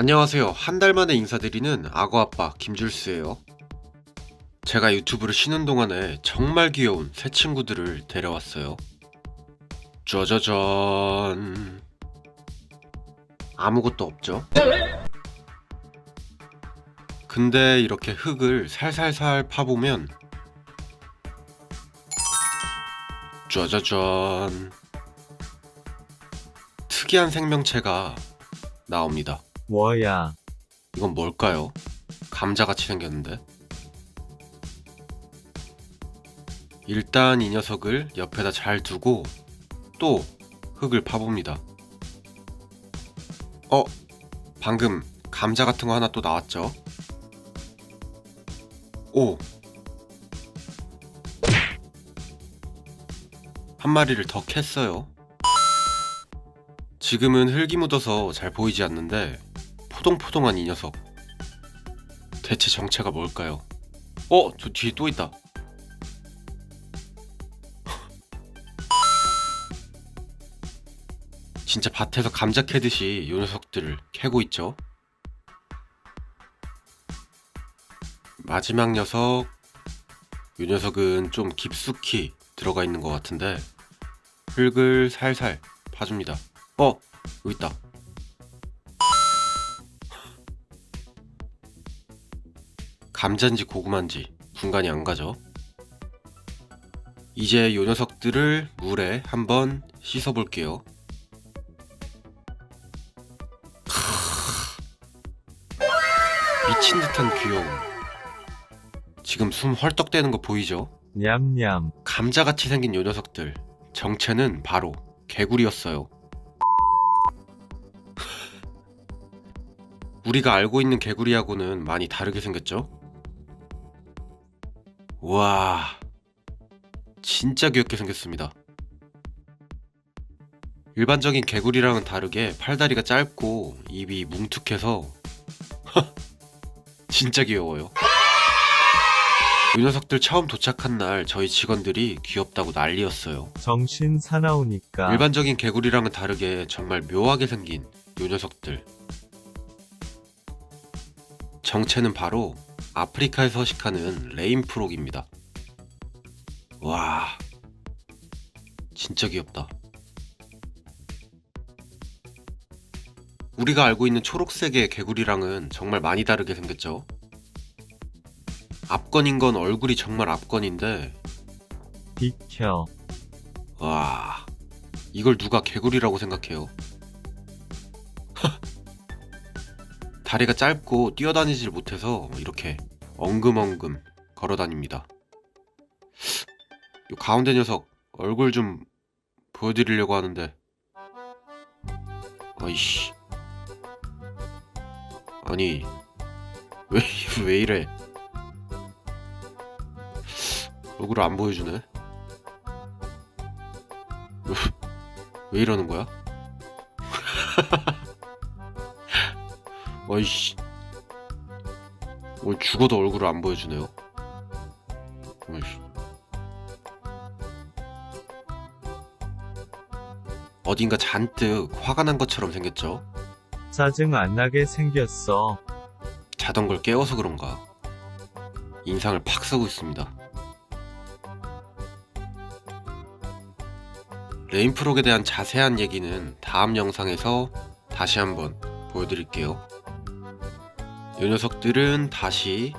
안녕하세요. 한 달 만에 인사드리는 악어 아빠 김줄수예요. 제가 유튜브를 쉬는 동안에 정말 귀여운 새 친구들을 데려왔어요. 짜자잔. 아무것도 없죠? 근데 이렇게 흙을 살살살 파보면 짜자잔. 특이한 생명체가 나옵니다. 我呀， 이건 뭘까요? 감자같이 생겼는데. 일단 이 녀석을 옆에다 잘 두고 또 흙을 파봅니다. 어? 방금 감자 같은 거 하나 또 나왔죠? 오! 한 마리를 더 캤어요. 지금은 흙이 묻어서 잘 보이지 않는데 포동포동한 이 녀석. 대체 정체가 뭘까요? 어? 저 뒤에 또 있다. 진짜 밭에서 감자 캐듯이 이 녀석들을 캐고 있죠. 마지막 녀석. 이 녀석은 좀 깊숙이 들어가 있는 것 같은데 흙을 살살 파줍니다. 어? 여기 있다. 감자인지 고구마인지 분간이 안 가죠. 이제 요 녀석들을 물에 한번 씻어 볼게요. 미친 듯한 귀여움. 지금 숨 헐떡대는 거 보이죠? 냠냠, 감자같이 생긴 요 녀석들. 정체는 바로 개구리였어요. 우리가 알고 있는 개구리하고는 많이 다르게 생겼죠? 와, 진짜 귀엽게 생겼습니다. 일반적인 개구리랑은 다르게 팔다리가 짧고 입이 뭉툭해서 진짜 귀여워요. 이 녀석들 처음 도착한 날 저희 직원들이 귀엽다고 난리였어요. 정신 사나우니까. 일반적인 개구리랑은 다르게 정말 묘하게 생긴 요 녀석들. 정체는 바로 아프리카에 서식하는 레인프록입니다. 와, 진짜 귀엽다. 우리가 알고 있는 초록색의 개구리랑은 정말 많이 다르게 생겼죠. 앞건인 건 얼굴이 정말 앞건인데 비켜. 와, 이걸 누가 개구리라고 생각해요? 다리가 짧고 뛰어다니질 못해서 이렇게 엉금엉금 걸어 다닙니다. 이 가운데 녀석 얼굴 좀 보여드리려고 하는데, 아이씨, 아니 왜 왜 이래? 얼굴을 안 보여주네. 왜 이러는 거야? 어이씨. 뭐 죽어도 얼굴을 안 보여주네요. 어이씨. 어딘가 잔뜩 화가 난 것처럼 생겼죠? 짜증 안 나게 생겼어. 자던 걸 깨워서 그런가. 인상을 팍 쓰고 있습니다. 레인프록에 대한 자세한 얘기는 다음 영상에서 다시 한번 보여드릴게요. 이 녀석들은 다시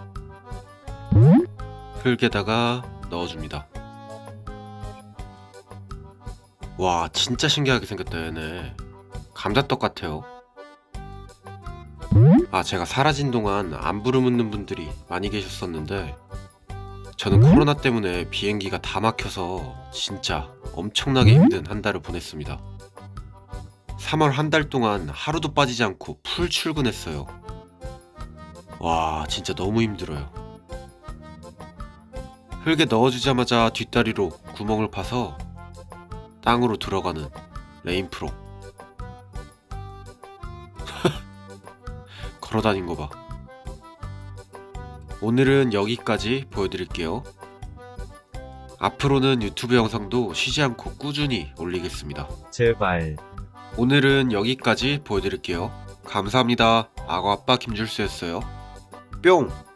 흙에다가 넣어줍니다. 와, 진짜 신기하게 생겼다, 얘네. 감자떡 같아요. 아, 제가 사라진 동안 안부를 묻는 분들이 많이 계셨었는데, 저는 코로나 때문에 비행기가 다 막혀서 진짜 엄청나게 힘든 한 달을 보냈습니다. 3월 한 달 동안 하루도 빠지지 않고 풀 출근했어요. 와, 진짜 너무 힘들어요. 흙에 넣어주자마자 뒷다리로 구멍을 파서 땅으로 들어가는 레인프로. 걸어다닌 거 봐. 오늘은 여기까지 보여드릴게요. 앞으로는 유튜브 영상도 쉬지 않고 꾸준히 올리겠습니다. 제발. 오늘은 여기까지 보여드릴게요. 감사합니다. 악어 아빠 김줄수였어요. Scorpion